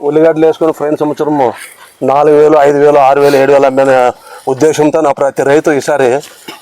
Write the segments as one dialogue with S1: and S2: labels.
S1: ఉల్లిగడ్డలు వేసుకుని పోయిన సంవత్సరము నాలుగు వేలు ఐదు వేలు ఆరు వేలు ఏడు వేలు అమ్మిన ఉద్దేశంతో నా ప్రతి రైతు ఈసారి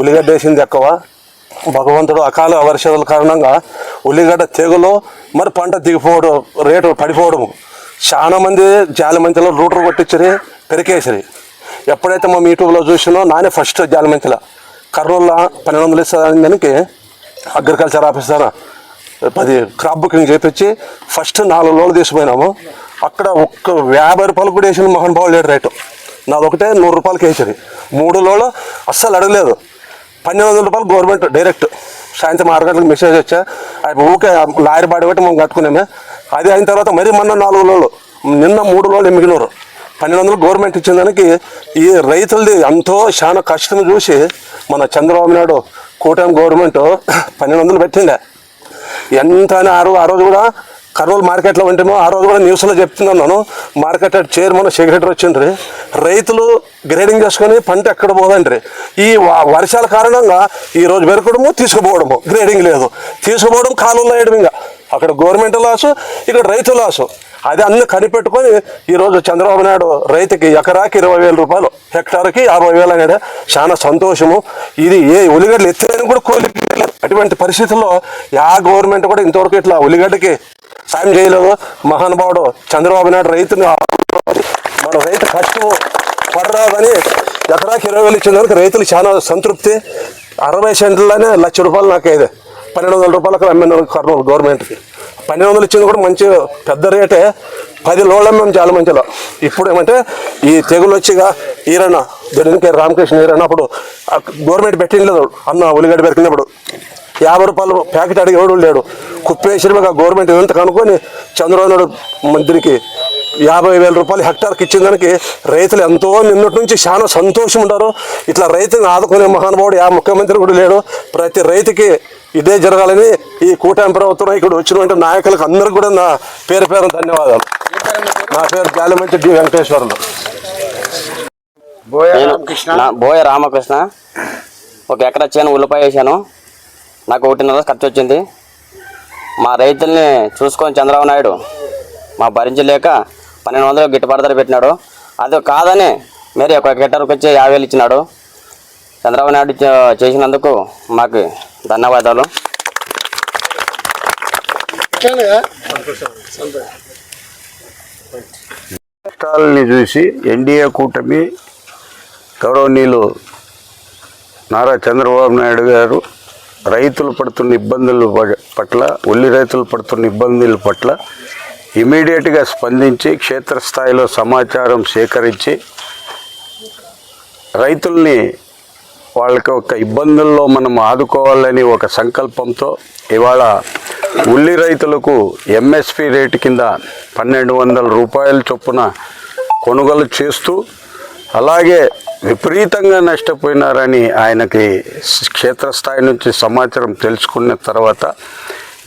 S1: ఉల్లిగడ్డ వేసింది ఎక్కువ. భగవంతుడు అకాల వర్షాల కారణంగా ఉల్లిగడ్డ తెగులు మరి పంట దిగిపోవడం రేటు పడిపోవడము చాలా మంది జాలి మంచిలో రూటర్ కొట్టించరి పెరికేసిరి. ఎప్పుడైతే మేము యూట్యూబ్లో చూసినో నానే ఫస్ట్ జాలి మంచిల. కర్నూలులో పన్నెండు వందలు ఇస్తాను దానికి అగ్రికల్చర్ ఆఫీసర్ పది క్రాప్ బుకింగ్ చేపించి ఫస్ట్ నాలుగు రోజులు తీసుకుపోయినాము. అక్కడ ఒక్క యాభై రూపాయలు కూడా వేసిన మోహన్ బాబు లేడు రేటు. నాది ఒకటే నూరు రూపాయలకి వేసేది. మూడు లోళ్ళు అస్సలు అడగలేదు. పన్నెండు వందల రూపాయలు గవర్నమెంట్ డైరెక్ట్. సాయంత్రం ఆరు గంటలకు మెసేజ్ వచ్చా అది ఊకే లారీ బాడీ పెట్టి మనం కట్టుకున్నామే. అది అయిన తర్వాత మరీ మొన్న నాలుగు లోళ్ళు నిన్న మూడు రోజులు మిగిలినారు పన్నెండు వందలు గవర్నమెంట్ ఇచ్చిన దానికి ఈ రైతులది ఎంతో చాలా కష్టం చూసి మన చంద్రబాబు నాయుడు కూటమి గవర్నమెంట్ పన్నెండు వందలు పెట్టిండే. ఎంత అని ఆ రోజు ఆ రోజు కూడా కర్నూలు మార్కెట్లో ఉంటేమో ఆ రోజు కూడా న్యూస్లో చెప్తున్నాను మార్కెట్ చైర్మన్ సెక్రటరీ వచ్చిండ్రి. రైతులు గ్రేడింగ్ చేసుకొని పంట ఎక్కడ పోదండ్రి. ఈ వర్షాల కారణంగా ఈ రోజు పెరగడము తీసుకుపోవడము. గ్రేడింగ్ లేదు. తీసుకుపోవడం కాలంలో వేయడం ఇంకా అక్కడ గవర్నమెంట్ లాసు ఇక్కడ రైతు లాసు అది అన్ని కనిపెట్టుకొని ఈరోజు చంద్రబాబు నాయుడు రైతుకి ఎకరాకి ఇరవై వేల రూపాయలు హెక్టార్కి అరవై వేలు అనేది చాలా సంతోషము. ఇది ఏ ఉల్లిగడ్డలు ఎత్తేదని కూడా కోలి అటువంటి పరిస్థితుల్లో యా గవర్నమెంట్ కూడా ఇంతవరకు ఇట్లా ఉల్లిగడ్డకి సాయం చేయలేదు. మహానుభావుడు చంద్రబాబు నాయుడు రైతుని మన రైతు ఖర్చు పడరాదని ఎకరాకి ఇరవై వేలు ఇచ్చిన వరకు రైతులు చాలా సంతృప్తి. అరవై సెంట్లలోనే లక్ష రూపాయలు నాకు అయితే పన్నెండు వందల రూపాయలకు అమ్మిన కర్నూలు గవర్నమెంట్కి. పన్నెండు వందలు ఇచ్చింది కూడా మంచి పెద్ద రేటే. పది లోళ్ళు మేము చాలా మంచిలో. ఇప్పుడు ఏమంటే ఈ తెగులు వచ్చిగా ఈరన్న దీనికి రామకృష్ణ ఈరన్న అప్పుడు గవర్నమెంట్ పెట్టిండలేదు అన్న ఉల్లిగడ్డ పెరికినప్పుడు యాభై రూపాయలు ప్యాకెట్ అడిగి ఎవడు లేడు. కుప్పేసినగా గవర్నమెంట్ ఎంత కనుక్కొని చంద్రబాబు నాయుడు మంత్రికి యాభై వేల రూపాయలు హెక్టార్కి ఇచ్చిన దానికి రైతులు ఎంతో నిన్నటి నుంచి చాలా సంతోషం ఉంటారు. ఇట్లా రైతుని ఆదుకునే మహానుభావుడు యా ముఖ్యమంత్రి కూడా లేడు. ప్రతి రైతుకి ఇదే జరగాలని ఈ కూటమి ప్రభుత్వం ఇక్కడ వచ్చినటువంటి నాయకులకు అందరికీ కూడా నా పేరు పేరు ధన్యవాదాలు. నా పేరు జాలిమంచి డి వెంకటేశ్వరులు.
S2: బోయ రామకృష్ణ. ఒక ఎకరా చేను ఉల్లిపాయ వేసాను. నాకు ఒకటిన్నర ఖర్చు వచ్చింది. మా రైతుల్ని చూసుకొని చంద్రబాబు నాయుడు మా భరించలేక పన్నెండు వందలు గిట్టుబాటు ధర పెట్టినాడు. అది కాదని మరి ఒక గిట్టర్కి వచ్చి యాభై వేలు ఇచ్చినాడు. చంద్రబాబు నాయుడు చేసినందుకు మాకు ధన్యవాదాలు.
S3: కష్టాలని చూసి ఎన్డీఏ కూటమి గౌరవనీయులు నారా చంద్రబాబు నాయుడు గారు రైతులు పడుతున్న ఇబ్బందుల ప- పట్ల ఉల్లి రైతులు పడుతున్న ఇబ్బందుల పట్ల ఇమీడియట్గా స్పందించి క్షేత్రస్థాయిలో సమాచారం సేకరించి రైతుల్ని వాళ్ళకి ఒక ఇబ్బందుల్లో మనం ఆదుకోవాలని ఒక సంకల్పంతో ఇవాళ ఉల్లి రైతులకు ఎంఎస్పి రేటు కింద పన్నెండు వందల రూపాయల చొప్పున కొనుగోలు చేస్తూ అలాగే విపరీతంగా నష్టపోయినారని ఆయనకి క్షేత్రస్థాయి నుంచి సమాచారం తెలుసుకున్న తర్వాత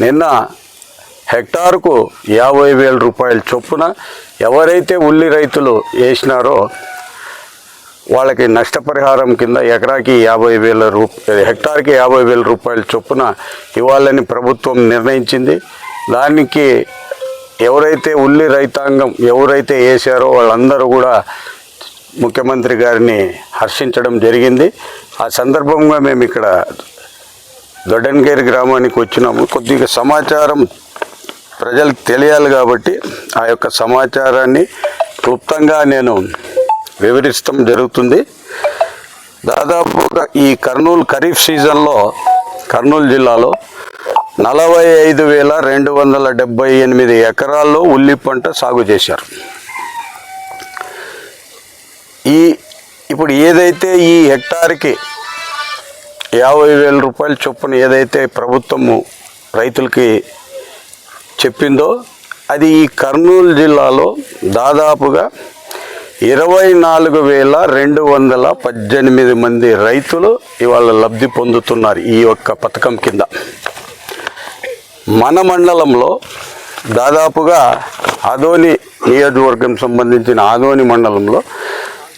S3: నిన్న హెక్టార్కు యాభై వేల రూపాయల చొప్పున ఎవరైతే ఉల్లి రైతులు వేసినారో వాళ్ళకి నష్టపరిహారం కింద ఎకరాకి యాభై వేల రూప హెక్టార్కి యాభై వేల రూపాయల చొప్పున ఇవ్వాలని ప్రభుత్వం నిర్ణయించింది. దానికి ఎవరైతే ఉల్లి రైతాంగం ఎవరైతే వేసారో వాళ్ళందరూ కూడా ముఖ్యమంత్రి గారిని హర్షించడం జరిగింది. ఆ సందర్భంగా మేము ఇక్కడ దొడ్డన్గేరి గ్రామానికి వచ్చినాము. కొద్దిగా సమాచారం ప్రజలకు తెలియాలి కాబట్టి ఆ యొక్క సమాచారాన్ని క్లుప్తంగా నేను వివరిస్తం జరుగుతుంది. దాదాపుగా ఈ కర్నూలు ఖరీఫ్ సీజన్లో కర్నూలు జిల్లాలో నలభై ఐదు వేల రెండు వందల డెబ్బై ఎనిమిది ఎకరాల్లో ఉల్లి పంట సాగు చేశారు. ఈ ఇప్పుడు ఏదైతే ఈ హెక్టార్కి యాభై వేల రూపాయల చొప్పున ఏదైతే ప్రభుత్వము రైతులకి చెప్పిందో అది ఈ కర్నూలు జిల్లాలో దాదాపుగా ఇరవై నాలుగు వేల రెండు వందల పద్దెనిమిది మంది రైతులు ఇవాళ లబ్ధి పొందుతున్నారు ఈ యొక్క పథకం కింద. మన మండలంలో దాదాపుగా ఆదోని నియోజకవర్గం సంబంధించిన ఆదోని మండలంలో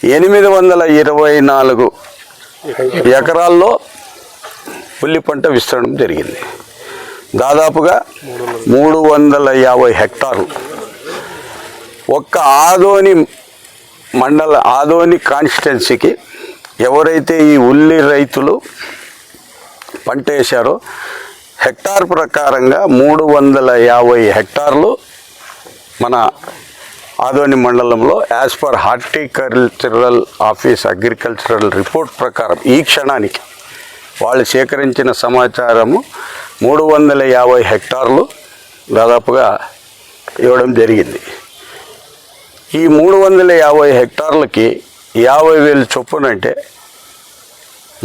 S3: ఎనిమిది వందల ఇరవై నాలుగు ఎకరాల్లో ఉల్లి పంట విస్తరణ జరిగింది. దాదాపుగా మూడు వందల యాభై హెక్టార్లు. ఒక్క ఆదోని మండల ఆదోని కాన్స్టిట్యున్సీకి ఎవరైతే ఈ ఉల్లి రైతులు పంట వేశారో హెక్టార్ ప్రకారంగా మూడు వందల యాభై హెక్టార్లు మన ఆదోని మండలంలో as per horticultural office agricultural report ప్రకారం ఈ క్షణానికి వాళ్ళు సేకరించిన సమాచారము మూడు వందల యాభై హెక్టార్లు దాదాపుగా ఇవ్వడం జరిగింది. ఈ మూడు వందల యాభై హెక్టార్లకి యాభై వేలు చొప్పునంటే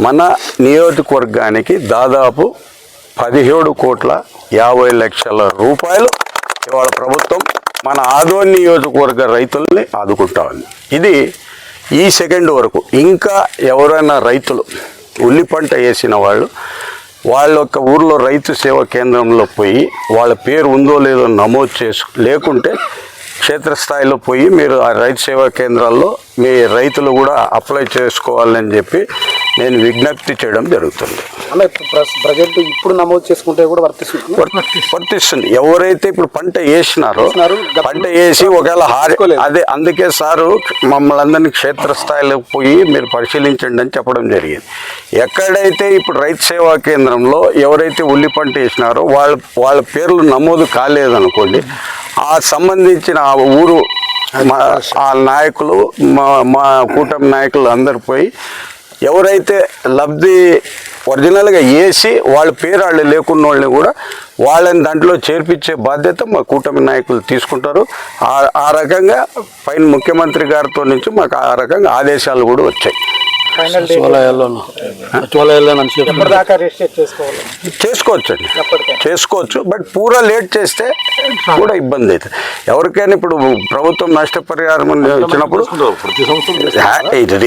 S3: మన నియోజకవర్గానికి దాదాపు పదిహేడు కోట్ల యాభై లక్షల రూపాయలు ఇవాళ ప్రభుత్వం మన ఆదోని నియోజకవర్గ రైతుల్ని ఆదుకుంటామని ఇది ఈ సెకండ్ వరకు ఇంకా ఎవరైనా రైతులు ఉల్లి పంట వేసిన వాళ్ళు వాళ్ళ యొక్క ఊర్లో రైతు సేవా కేంద్రంలో పోయి వాళ్ళ పేరు ఉందో లేదో నమోదు చేసు లేకుంటే క్షేత్రస్థాయిలో పోయి మీరు ఆ రైతు సేవా కేంద్రాల్లో మీ రైతులు కూడా అప్లై చేసుకోవాలని చెప్పి నేను విజ్ఞప్తి చేయడం జరుగుతుంది.
S4: ప్రజెంట్ ఇప్పుడు నమోదు చేసుకుంటే కూడా వర్తిస్తుంది?
S3: వర్తి- వర్తిస్తుంది. ఎవరైతే ఇప్పుడు పంట వేసినారో పంట వేసి ఒకవేళ. అదే అందుకే సారు మమ్మల్ని అందరినీ క్షేత్రస్థాయిలో పోయి మీరు పరిశీలించండి అని చెప్పడం జరిగింది. ఎక్కడైతే ఇప్పుడు రైతు సేవా కేంద్రంలో ఎవరైతే ఉల్లి పంట వేసినారో వాళ్ళ వాళ్ళ పేర్లు నమోదు కాలేదనుకోండి ఆ సంబంధించిన ఆ ఊరు మా- ఆ నాయకులు మా మా కూటమి నాయకులు అందరు పోయి ఎవరైతే లబ్ధి ఒరిజినల్గా వేసి వాళ్ళ పేరు వాళ్ళు లేకున్న వాళ్ళని కూడా వాళ్ళని దాంట్లో చేర్పించే బాధ్యత మా కూటమి నాయకులు తీసుకుంటారు. ఆ- రకంగా పైన ముఖ్యమంత్రి గారితో నుంచి మాకు ఆ రకంగా ఆదేశాలు కూడా వచ్చాయి.
S4: ఎప్పటిదాకా రిజిస్టర్ చేసుకోవాలి?
S3: చేసుకోవచ్చండి.
S4: ఎప్పటికే?
S3: చేసుకోవచ్చు బట్ పూరా లేట్ చేస్తే కూడా ఇబ్బంది అవుతుంది ఎవరికైనా ఇప్పుడు ప్రభుత్వం నష్టపరిహారం ఇచ్చినప్పుడు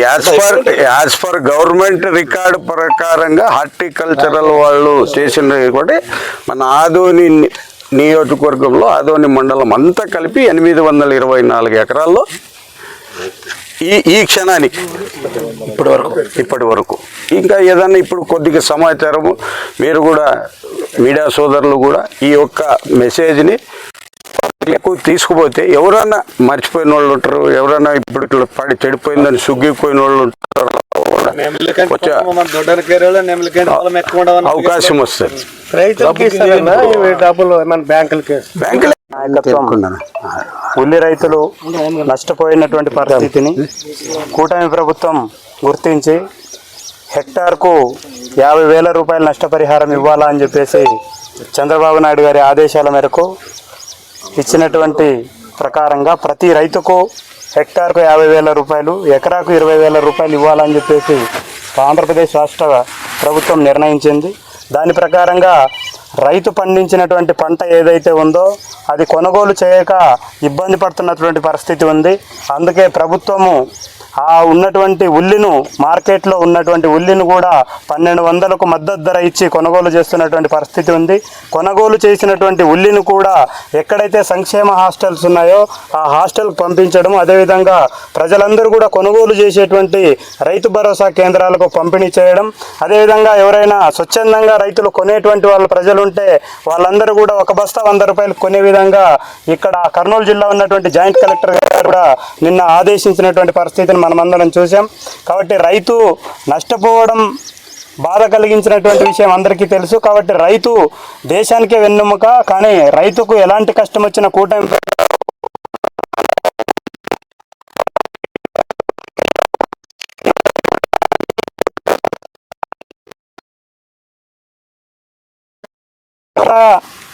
S3: as per as per government record ప్రకారంగా హార్టికల్చరల్ వాళ్ళు చేసిన కూడా మన ఆదోని నియోజకవర్గంలో ఆదోని మండలం అంతా కలిపి ఎనిమిది వందల ఇరవై నాలుగు ఎకరాల్లో ఈ ఈ క్షణానికి. ఇప్పటి వరకు ఇప్పటి వరకు ఇంకా ఏదన్నా ఇప్పుడు కొద్దిగా సమాచారము మీరు కూడా మీడియా సోదరులు కూడా ఈ యొక్క మెసేజ్ని ఎక్కువ తీసుకుపోతే ఎవరన్నా మర్చిపోయిన వాళ్ళు ఉంటారు ఎవరన్నా ఇప్పుడు ఇట్లా పడి చెడిపోయిందని సుగ్గిపోయిన వాళ్ళు ఉంటారు అవకాశం వస్తుంది.
S4: బ్యాంకులకి.
S3: బ్యాంకులు
S5: ఉల్లి రైతులు నష్టపోయినటువంటి పరిస్థితిని కూటమి ప్రభుత్వం గుర్తించి హెక్టార్కు యాభై వేల రూపాయల నష్టపరిహారం ఇవ్వాలా అని చెప్పేసి చంద్రబాబు నాయుడు గారి ఆదేశాల మేరకు ఇచ్చినటువంటి ప్రకారంగా ప్రతి రైతుకు హెక్టార్కు యాభై వేల రూపాయలు ఎకరాకు ఇరవై వేల రూపాయలు ఇవ్వాలని చెప్పేసి ఆంధ్రప్రదేశ్ రాష్ట్ర ప్రభుత్వం నిర్ణయించింది. దాని ప్రకారంగా రైతు పండించినటువంటి పంట ఏదైతే ఉందో అది కొనుగోలు చేయక ఇబ్బంది పడుతున్నటువంటి పరిస్థితి ఉంది. అందుకే ప్రభుత్వము ఆ ఉన్నటువంటి ఉల్లిను మార్కెట్లో ఉన్నటువంటి ఉల్లిని కూడా పన్నెండు వందలకు మద్దతు ధర ఇచ్చి కొనుగోలు చేస్తున్నటువంటి పరిస్థితి ఉంది. కొనుగోలు చేసినటువంటి ఉల్లిని కూడా ఎక్కడైతే సంక్షేమ హాస్టల్స్ ఉన్నాయో ఆ హాస్టల్కి పంపించడం అదేవిధంగా ప్రజలందరూ కూడా కొనుగోలు చేసేటువంటి రైతు భరోసా కేంద్రాలకు పంపిణీ చేయడం అదేవిధంగా ఎవరైనా స్వచ్ఛందంగా రైతులు కొనేటువంటి వాళ్ళ ప్రజలు ఉంటే వాళ్ళందరూ కూడా ఒక బస్తా వంద రూపాయలు కొనే విధంగా ఇక్కడ కర్నూలు జిల్లా ఉన్నటువంటి జాయింట్ కలెక్టర్ గారు కూడా నిన్న ఆదేశించినటువంటి పరిస్థితిని మనమందరం చూసాం కాబట్టి రైతు నష్టపోవడం బాధ కలిగించినటువంటి విషయం అందరికీ తెలుసు. కాబట్టి రైతు దేశానికే వెన్నెముక కానీ రైతుకు ఎలాంటి కష్టం వచ్చిన కూటమి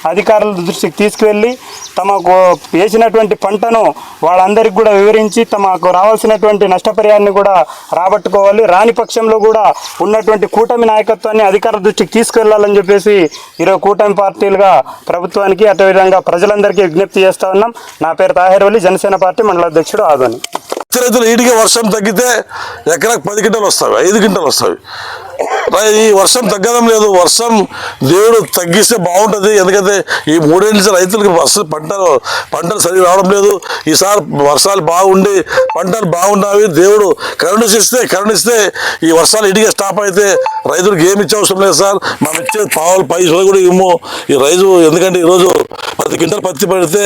S5: అధికారుల దృష్టికి తీసుకువెళ్ళి తమకు వేసినటువంటి పంటను వాళ్ళందరికీ కూడా వివరించి తమకు రావాల్సినటువంటి నష్టపరిహారాన్ని కూడా రాబట్టుకోవాలి. రాని పక్షంలో కూడా ఉన్నటువంటి కూటమి నాయకత్వాన్ని అధికారుల దృష్టికి తీసుకువెళ్ళాలని చెప్పేసి ఈరోజు కూటమి పార్టీలుగా ప్రభుత్వానికి అదేవిధంగా ప్రజలందరికీ విజ్ఞప్తి చేస్తా ఉన్నాం. నా పేరు తాహేర్వలి జనసేన పార్టీ మండల అధ్యక్షుడు ఆదోని.
S6: రైతులు ఈడిగా వర్షం తగ్గితే ఎకరాకు పది గింటలు వస్తాయి ఐదు గింటలు వస్తాయి. ఈ వర్షం తగ్గడం లేదు. వర్షం దేవుడు తగ్గిస్తే బాగుంటుంది. ఎందుకంటే ఈ మూడేళ్ళ నుంచి రైతులకి వర్షం పంటలు పంటలు సరి రావడం లేదు. ఈసారి వర్షాలు బాగుండి పంటలు బాగున్నవి దేవుడు కరుణిస్తే కరుణిస్తే ఈ వర్షాలు ఇటుగా స్టాప్ అయితే రైతులకు ఏమి ఇచ్చే అవసరం లేదు సార్. మనం ఇచ్చే పావులు పైసలు కూడా ఇమ్ము ఈ రైతు ఎందుకంటే ఈరోజు పది గింటలు పత్తి పడితే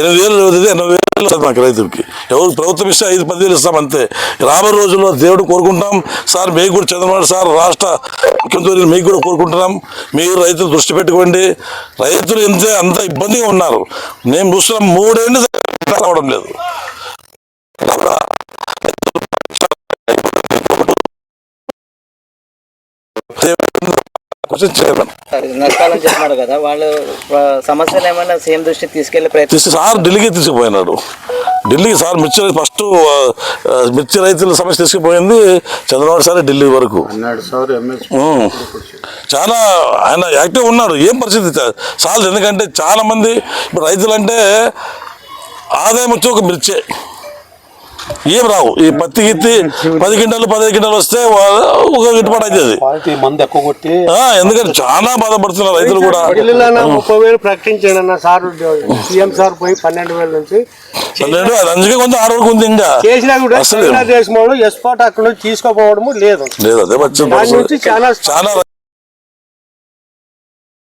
S6: ఎనిమిది వేలు అవుతుంది ఎనభై వేలు మాకు రైతులకి. ఎవరు ప్రభుత్వం ఇస్తే ఐదు ఇస్తాం అంతే రాబోయే రోజుల్లో దేవుడు కోరుకుంటాం సార్ మీకు కూడా చంద్రబాబు సార్ రాష్ట్ర ముఖ్యమంత్రి మీకు కూడా కోరుకుంటున్నాం. మీరు రైతులు దృష్టి పెట్టుకోండి. రైతులు ఎంతే అంత ఇబ్బందిగా ఉన్నారు. నేను చూస్తున్నాం మూడేళ్ళు రావడం లేదు.
S7: నష్టాలని కదా వాళ్ళు సమస్యలు ఏమైనా సేమ్ దృష్టికి తీసుకెళ్ళే ప్రయత్నం
S6: సార్ ఢిల్లీకి తీసుకుపోయినాడు. ఢిల్లీకి సార్ మిర్చి ఫస్ట్ మిర్చి రైతుల సమస్య తీసుకుపోయింది చంద్రబాబు సార్ ఢిల్లీ వరకు. చాలా ఆయన యాక్టివ్ ఉన్నాడు ఏం పరిస్థితి చాలు ఎందుకంటే చాలా మంది ఇప్పుడు రైతులు అంటే ఆదాయం వచ్చి ఒక మిర్చే. ఏం రావు. ఈ పత్తి గిత్తి పది గింటలు పదిహేను గింటలు వస్తే ఒక గిట్టుబాటు అవుతుంది.
S4: క్వాలిటీ మందు ఎక్కువ కొట్టి
S6: ఆ, ఎందుకంటే చాలా బాధపడుతున్నారు రైతులు కూడా.
S8: ముప్పై వేలు ప్రకటించాడు సార్ సీఎం సార్ పోయి పన్నెండు వేల నుంచి
S6: అది అందుకే కొంచెం ఆరు వరకు ఉంది ఇంకా.
S8: చేసినా కూడా
S6: అసలు
S8: దేశంలో ఎక్స్పోర్ట్ అక్కడ తీసుకోపోవడము లేదు.
S6: లేదు అదే వచ్చింది
S8: చాలా
S6: చాలా